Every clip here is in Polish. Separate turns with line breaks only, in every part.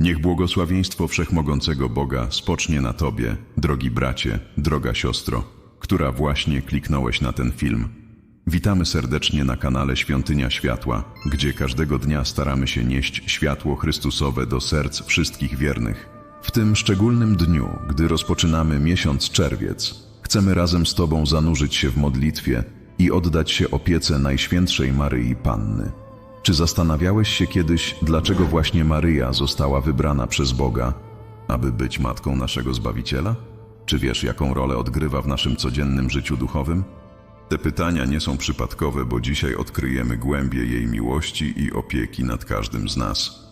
Niech błogosławieństwo Wszechmogącego Boga spocznie na Tobie, drogi bracie, droga siostro, która właśnie kliknąłeś na ten film. Witamy serdecznie na kanale Świątynia Światła, gdzie każdego dnia staramy się nieść światło Chrystusowe do serc wszystkich wiernych. W tym szczególnym dniu, gdy rozpoczynamy miesiąc czerwiec, chcemy razem z Tobą zanurzyć się w modlitwie i oddać się opiece Najświętszej Maryi Panny. Czy zastanawiałeś się kiedyś, dlaczego właśnie Maryja została wybrana przez Boga, aby być matką naszego Zbawiciela? Czy wiesz, jaką rolę odgrywa w naszym codziennym życiu duchowym? Te pytania nie są przypadkowe, bo dzisiaj odkryjemy głębie jej miłości i opieki nad każdym z nas.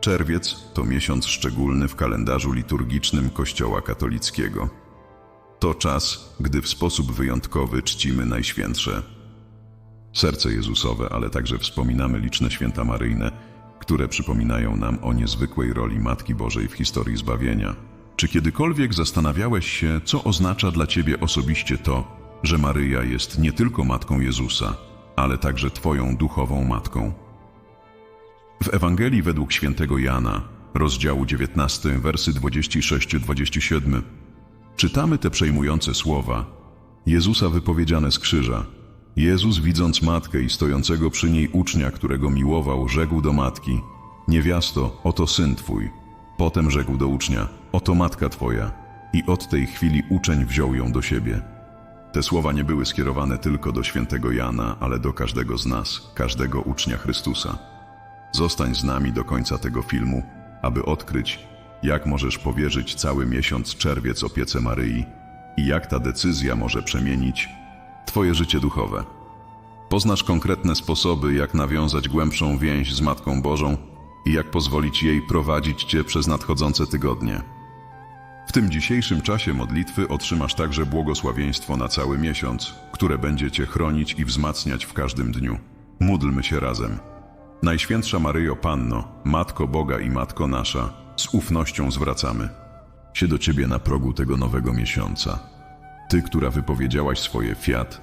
Czerwiec to miesiąc szczególny w kalendarzu liturgicznym Kościoła katolickiego. To czas, gdy w sposób wyjątkowy czcimy Najświętsze. Serce Jezusowe, ale także wspominamy liczne święta maryjne, które przypominają nam o niezwykłej roli Matki Bożej w historii zbawienia. Czy kiedykolwiek zastanawiałeś się, co oznacza dla Ciebie osobiście to, że Maryja jest nie tylko Matką Jezusa, ale także Twoją duchową Matką? W Ewangelii według świętego Jana, rozdziału 19, wersy 26-27, czytamy te przejmujące słowa Jezusa wypowiedziane z krzyża. Jezus, widząc matkę i stojącego przy niej ucznia, którego miłował, rzekł do matki: Niewiasto, oto syn twój. Potem rzekł do ucznia: Oto matka twoja. I od tej chwili uczeń wziął ją do siebie. Te słowa nie były skierowane tylko do świętego Jana, ale do każdego z nas, każdego ucznia Chrystusa. Zostań z nami do końca tego filmu, aby odkryć, jak możesz powierzyć cały miesiąc czerwiec opiece Maryi i jak ta decyzja może przemienić Twoje życie duchowe. Poznasz konkretne sposoby, jak nawiązać głębszą więź z Matką Bożą i jak pozwolić jej prowadzić Cię przez nadchodzące tygodnie. W tym dzisiejszym czasie modlitwy otrzymasz także błogosławieństwo na cały miesiąc, które będzie Cię chronić i wzmacniać w każdym dniu. Módlmy się razem. Najświętsza Maryjo Panno, Matko Boga i Matko nasza, z ufnością zwracamy się do Ciebie na progu tego nowego miesiąca. Ty, która wypowiedziałaś swoje fiat,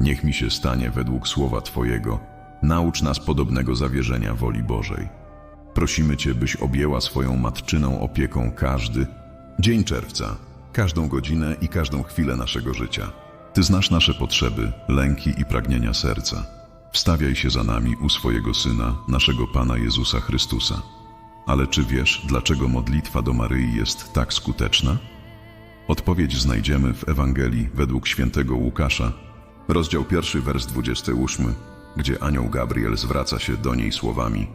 niech mi się stanie według słowa Twojego. Naucz nas podobnego zawierzenia woli Bożej. Prosimy Cię, byś objęła swoją matczyną opieką każdy dzień czerwca, każdą godzinę i każdą chwilę naszego życia. Ty znasz nasze potrzeby, lęki i pragnienia serca. Wstawiaj się za nami u swojego Syna, naszego Pana Jezusa Chrystusa. Ale czy wiesz, dlaczego modlitwa do Maryi jest tak skuteczna? Odpowiedź znajdziemy w Ewangelii według świętego Łukasza, rozdział pierwszy, wers 28, gdzie anioł Gabriel zwraca się do niej słowami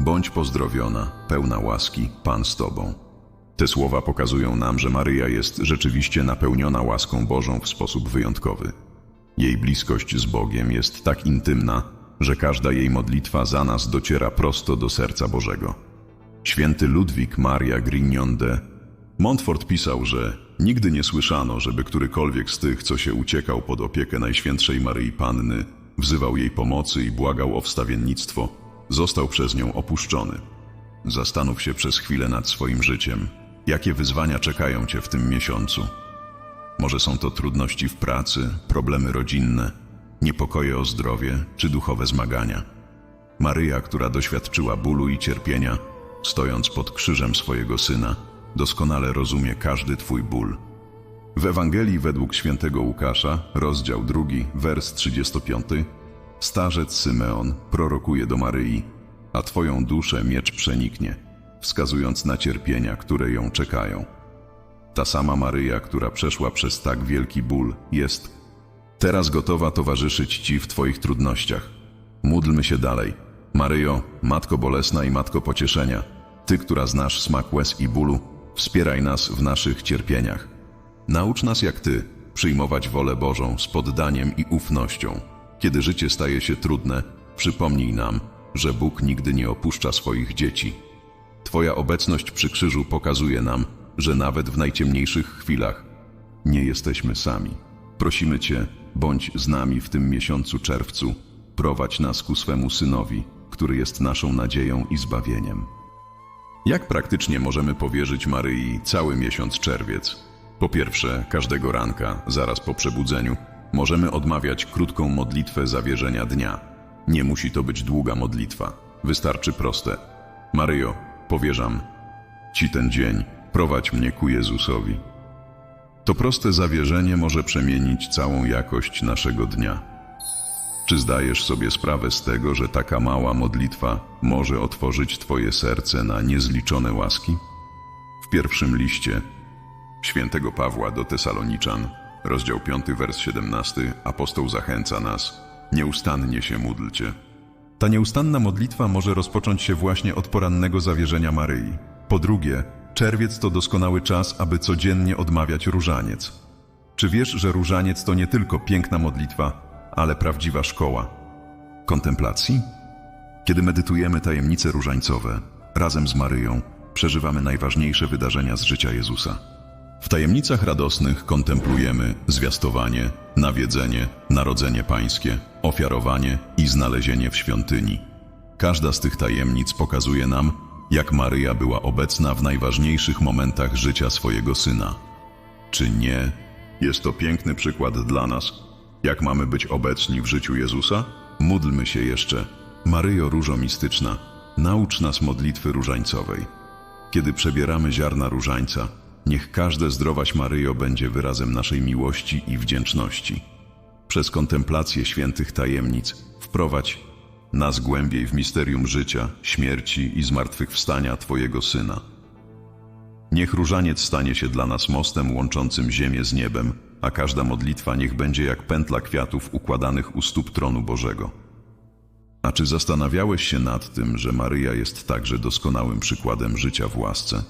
Bądź pozdrowiona, pełna łaski, Pan z Tobą. Te słowa pokazują nam, że Maryja jest rzeczywiście napełniona łaską Bożą w sposób wyjątkowy. Jej bliskość z Bogiem jest tak intymna, że każda jej modlitwa za nas dociera prosto do serca Bożego. Święty Ludwik Maria Grignon de Montfort pisał, że nigdy nie słyszano, żeby którykolwiek z tych, co się uciekał pod opiekę Najświętszej Maryi Panny, wzywał jej pomocy i błagał o wstawiennictwo, został przez nią opuszczony. Zastanów się przez chwilę nad swoim życiem. Jakie wyzwania czekają cię w tym miesiącu? Może są to trudności w pracy, problemy rodzinne, niepokoje o zdrowie czy duchowe zmagania. Maryja, która doświadczyła bólu i cierpienia, stojąc pod krzyżem swojego syna, doskonale rozumie każdy Twój ból. W Ewangelii według świętego Łukasza, rozdział 2, wers 35, starzec Symeon prorokuje do Maryi, a Twoją duszę miecz przeniknie, wskazując na cierpienia, które ją czekają. Ta sama Maryja, która przeszła przez tak wielki ból, jest teraz gotowa towarzyszyć Ci w Twoich trudnościach. Módlmy się dalej. Maryjo, Matko Bolesna i Matko Pocieszenia, Ty, która znasz smak łez i bólu, wspieraj nas w naszych cierpieniach. Naucz nas jak Ty przyjmować wolę Bożą z poddaniem i ufnością. Kiedy życie staje się trudne, przypomnij nam, że Bóg nigdy nie opuszcza swoich dzieci. Twoja obecność przy krzyżu pokazuje nam, że nawet w najciemniejszych chwilach nie jesteśmy sami. Prosimy Cię, bądź z nami w tym miesiącu czerwcu, prowadź nas ku swemu Synowi, który jest naszą nadzieją i zbawieniem. Jak praktycznie możemy powierzyć Maryi cały miesiąc czerwiec? Po pierwsze, każdego ranka, zaraz po przebudzeniu, możemy odmawiać krótką modlitwę zawierzenia dnia. Nie musi to być długa modlitwa, wystarczy proste. Maryjo, powierzam Ci ten dzień, prowadź mnie ku Jezusowi. To proste zawierzenie może przemienić całą jakość naszego dnia. Czy zdajesz sobie sprawę z tego, że taka mała modlitwa może otworzyć Twoje serce na niezliczone łaski? W pierwszym liście świętego Pawła do Tesaloniczan, rozdział 5, wers 17, apostoł zachęca nas: Nieustannie się módlcie. Ta nieustanna modlitwa może rozpocząć się właśnie od porannego zawierzenia Maryi. Po drugie, czerwiec to doskonały czas, aby codziennie odmawiać różaniec. Czy wiesz, że różaniec to nie tylko piękna modlitwa, ale prawdziwa szkoła kontemplacji? Kiedy medytujemy tajemnice różańcowe, razem z Maryją przeżywamy najważniejsze wydarzenia z życia Jezusa. W tajemnicach radosnych kontemplujemy zwiastowanie, nawiedzenie, narodzenie pańskie, ofiarowanie i znalezienie w świątyni. Każda z tych tajemnic pokazuje nam, jak Maryja była obecna w najważniejszych momentach życia swojego syna. Czy nie? Jest to piękny przykład dla nas, jak mamy być obecni w życiu Jezusa? Módlmy się jeszcze. Maryjo Różo Mistyczna, naucz nas modlitwy różańcowej. Kiedy przebieramy ziarna różańca, niech każde zdrowaś Maryjo będzie wyrazem naszej miłości i wdzięczności. Przez kontemplację świętych tajemnic wprowadź nas głębiej w misterium życia, śmierci i zmartwychwstania Twojego Syna. Niech różaniec stanie się dla nas mostem łączącym ziemię z niebem, a każda modlitwa niech będzie jak pętla kwiatów układanych u stóp tronu Bożego. A czy zastanawiałeś się nad tym, że Maryja jest także doskonałym przykładem życia w łasce?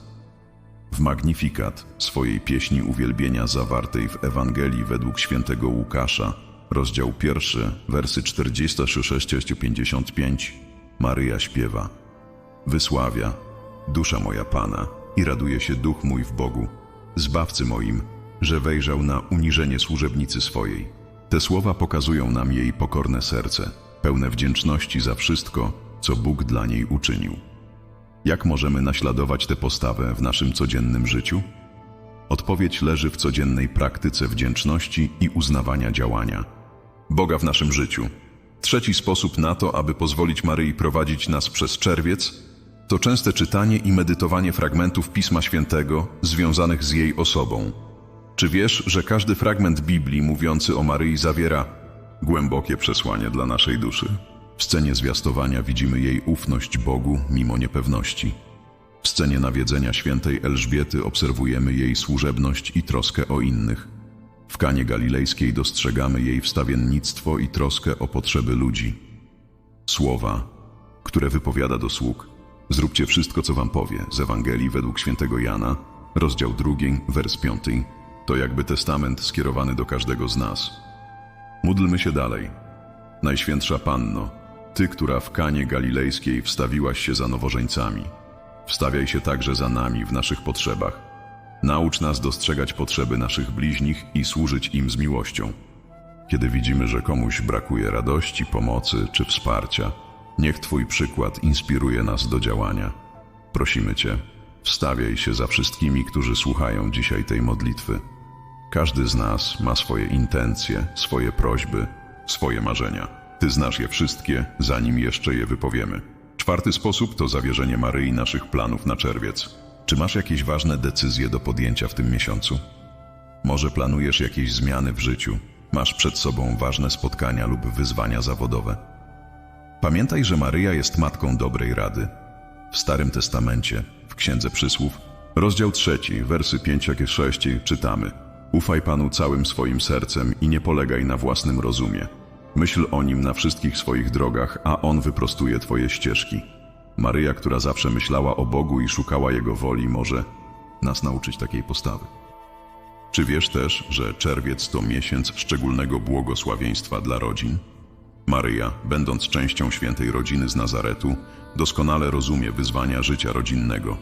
W Magnifikat, swojej pieśni uwielbienia zawartej w Ewangelii według świętego Łukasza, rozdział pierwszy, wersy 46-55, Maryja śpiewa Wysławia, dusza moja Pana i raduje się duch mój w Bogu, Zbawcy moim, że wejrzał na uniżenie służebnicy swojej. Te słowa pokazują nam jej pokorne serce, pełne wdzięczności za wszystko, co Bóg dla niej uczynił. Jak możemy naśladować tę postawę w naszym codziennym życiu? Odpowiedź leży w codziennej praktyce wdzięczności i uznawania działania. Boga w naszym życiu. Trzeci sposób na to, aby pozwolić Maryi prowadzić nas przez czerwiec, to częste czytanie i medytowanie fragmentów Pisma Świętego związanych z jej osobą. Czy wiesz, że każdy fragment Biblii mówiący o Maryi zawiera głębokie przesłanie dla naszej duszy? W scenie zwiastowania widzimy jej ufność Bogu mimo niepewności. W scenie nawiedzenia świętej Elżbiety obserwujemy jej służebność i troskę o innych. W Kanie Galilejskiej dostrzegamy jej wstawiennictwo i troskę o potrzeby ludzi. Słowa, które wypowiada do sług. Zróbcie wszystko, co wam powie, z Ewangelii według świętego Jana, rozdział drugi, wers piąty. To jakby testament skierowany do każdego z nas. Módlmy się dalej. Najświętsza Panno, Ty, która w Kanie Galilejskiej wstawiłaś się za nowożeńcami, wstawiaj się także za nami w naszych potrzebach. Naucz nas dostrzegać potrzeby naszych bliźnich i służyć im z miłością. Kiedy widzimy, że komuś brakuje radości, pomocy czy wsparcia, niech Twój przykład inspiruje nas do działania. Prosimy Cię, wstawiaj się za wszystkimi, którzy słuchają dzisiaj tej modlitwy. Każdy z nas ma swoje intencje, swoje prośby, swoje marzenia. Ty znasz je wszystkie, zanim jeszcze je wypowiemy. Czwarty sposób to zawierzenie Maryi naszych planów na czerwiec. Czy masz jakieś ważne decyzje do podjęcia w tym miesiącu? Może planujesz jakieś zmiany w życiu? Masz przed sobą ważne spotkania lub wyzwania zawodowe? Pamiętaj, że Maryja jest matką dobrej rady. W Starym Testamencie, w Księdze Przysłów, rozdział trzeci, wersy 5 jak 6 czytamy Ufaj Panu całym swoim sercem i nie polegaj na własnym rozumie. Myśl o Nim na wszystkich swoich drogach, a On wyprostuje Twoje ścieżki. Maryja, która zawsze myślała o Bogu i szukała Jego woli, może nas nauczyć takiej postawy. Czy wiesz też, że czerwiec to miesiąc szczególnego błogosławieństwa dla rodzin? Maryja, będąc częścią świętej rodziny z Nazaretu, doskonale rozumie wyzwania życia rodzinnego.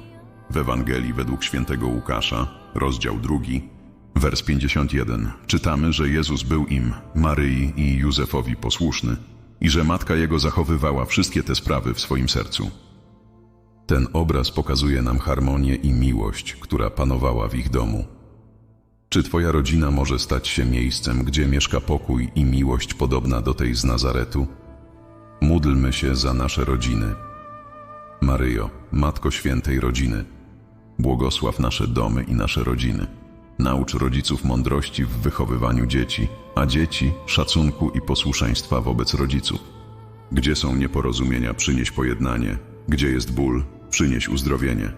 W Ewangelii według świętego Łukasza, rozdział drugi, wers 51, czytamy, że Jezus był im, Maryi i Józefowi posłuszny i że matka jego zachowywała wszystkie te sprawy w swoim sercu. Ten obraz pokazuje nam harmonię i miłość, która panowała w ich domu. Czy Twoja rodzina może stać się miejscem, gdzie mieszka pokój i miłość podobna do tej z Nazaretu? Módlmy się za nasze rodziny. Maryjo, Matko Świętej Rodziny, Błogosław nasze domy i nasze rodziny. Naucz rodziców mądrości w wychowywaniu dzieci, a dzieci szacunku i posłuszeństwa wobec rodziców. Gdzie są nieporozumienia, przynieś pojednanie. Gdzie jest ból, przynieś uzdrowienie.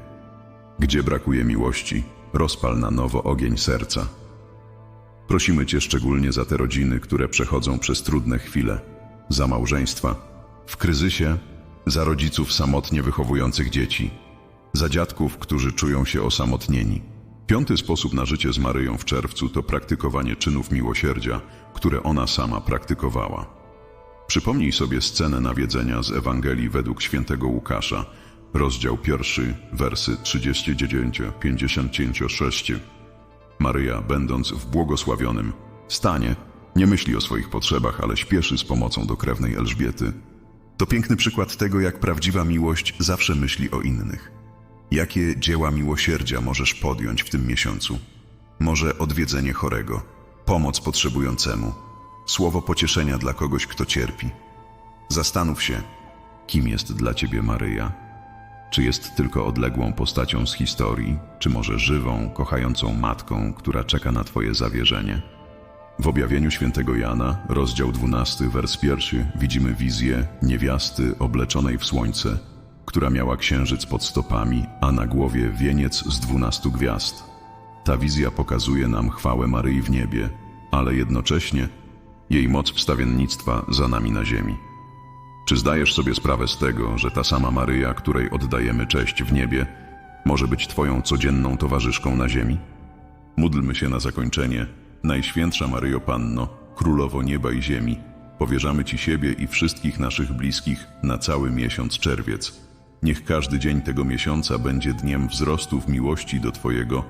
Gdzie brakuje miłości, rozpal na nowo ogień serca. Prosimy Cię szczególnie za te rodziny, które przechodzą przez trudne chwile, za małżeństwa, w kryzysie, za rodziców samotnie wychowujących dzieci, za dziadków, którzy czują się osamotnieni. Piąty sposób na życie z Maryją w czerwcu to praktykowanie czynów miłosierdzia, które ona sama praktykowała. Przypomnij sobie scenę nawiedzenia z Ewangelii według świętego Łukasza, rozdział pierwszy, wersy 39-56. Maryja, będąc w błogosławionym stanie, nie myśli o swoich potrzebach, ale śpieszy z pomocą do krewnej Elżbiety. To piękny przykład tego, jak prawdziwa miłość zawsze myśli o innych. Jakie dzieła miłosierdzia możesz podjąć w tym miesiącu? Może odwiedzenie chorego, pomoc potrzebującemu, słowo pocieszenia dla kogoś, kto cierpi. Zastanów się, kim jest dla ciebie Maryja. Czy jest tylko odległą postacią z historii, czy może żywą, kochającą matką, która czeka na twoje zawierzenie? W objawieniu świętego Jana, rozdział 12, wers 1, widzimy wizję niewiasty obleczonej w słońce, która miała księżyc pod stopami, a na głowie wieniec z dwunastu gwiazd. Ta wizja pokazuje nam chwałę Maryi w niebie, ale jednocześnie jej moc wstawiennictwa za nami na ziemi. Czy zdajesz sobie sprawę z tego, że ta sama Maryja, której oddajemy cześć w niebie, może być Twoją codzienną towarzyszką na ziemi? Módlmy się na zakończenie. Najświętsza Maryjo Panno, Królowo Nieba i Ziemi, powierzamy Ci siebie i wszystkich naszych bliskich na cały miesiąc czerwiec. Niech każdy dzień tego miesiąca będzie dniem wzrostu w miłości do Twojego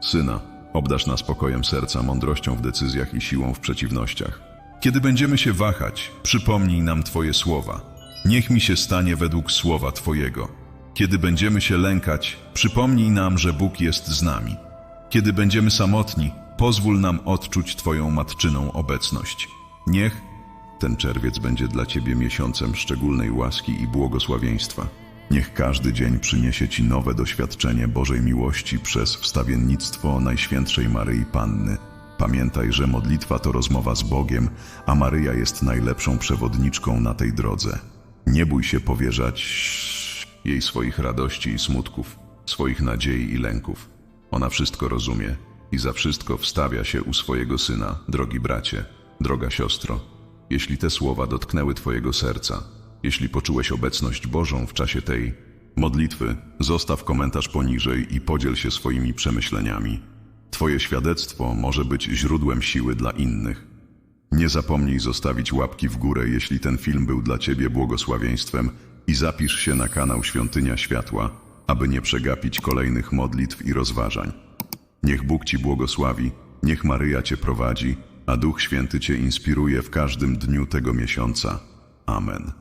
Syna. Obdasz nas spokojem serca, mądrością w decyzjach i siłą w przeciwnościach. Kiedy będziemy się wahać, przypomnij nam Twoje słowa. Niech mi się stanie według słowa Twojego. Kiedy będziemy się lękać, przypomnij nam, że Bóg jest z nami. Kiedy będziemy samotni, pozwól nam odczuć Twoją matczyną obecność. Niech ten czerwiec będzie dla Ciebie miesiącem szczególnej łaski i błogosławieństwa. Niech każdy dzień przyniesie Ci nowe doświadczenie Bożej miłości przez wstawiennictwo Najświętszej Maryi Panny. Pamiętaj, że modlitwa to rozmowa z Bogiem, a Maryja jest najlepszą przewodniczką na tej drodze. Nie bój się powierzać jej swoich radości i smutków, swoich nadziei i lęków. Ona wszystko rozumie i za wszystko wstawia się u swojego syna, drogi bracie, droga siostro. Jeśli te słowa dotknęły Twojego serca, jeśli poczułeś obecność Bożą w czasie tej modlitwy, zostaw komentarz poniżej i podziel się swoimi przemyśleniami. Twoje świadectwo może być źródłem siły dla innych. Nie zapomnij zostawić łapki w górę, jeśli ten film był dla Ciebie błogosławieństwem i zapisz się na kanał Świątynia Światła, aby nie przegapić kolejnych modlitw i rozważań. Niech Bóg Ci błogosławi, niech Maryja Cię prowadzi, a Duch Święty Cię inspiruje w każdym dniu tego miesiąca. Amen.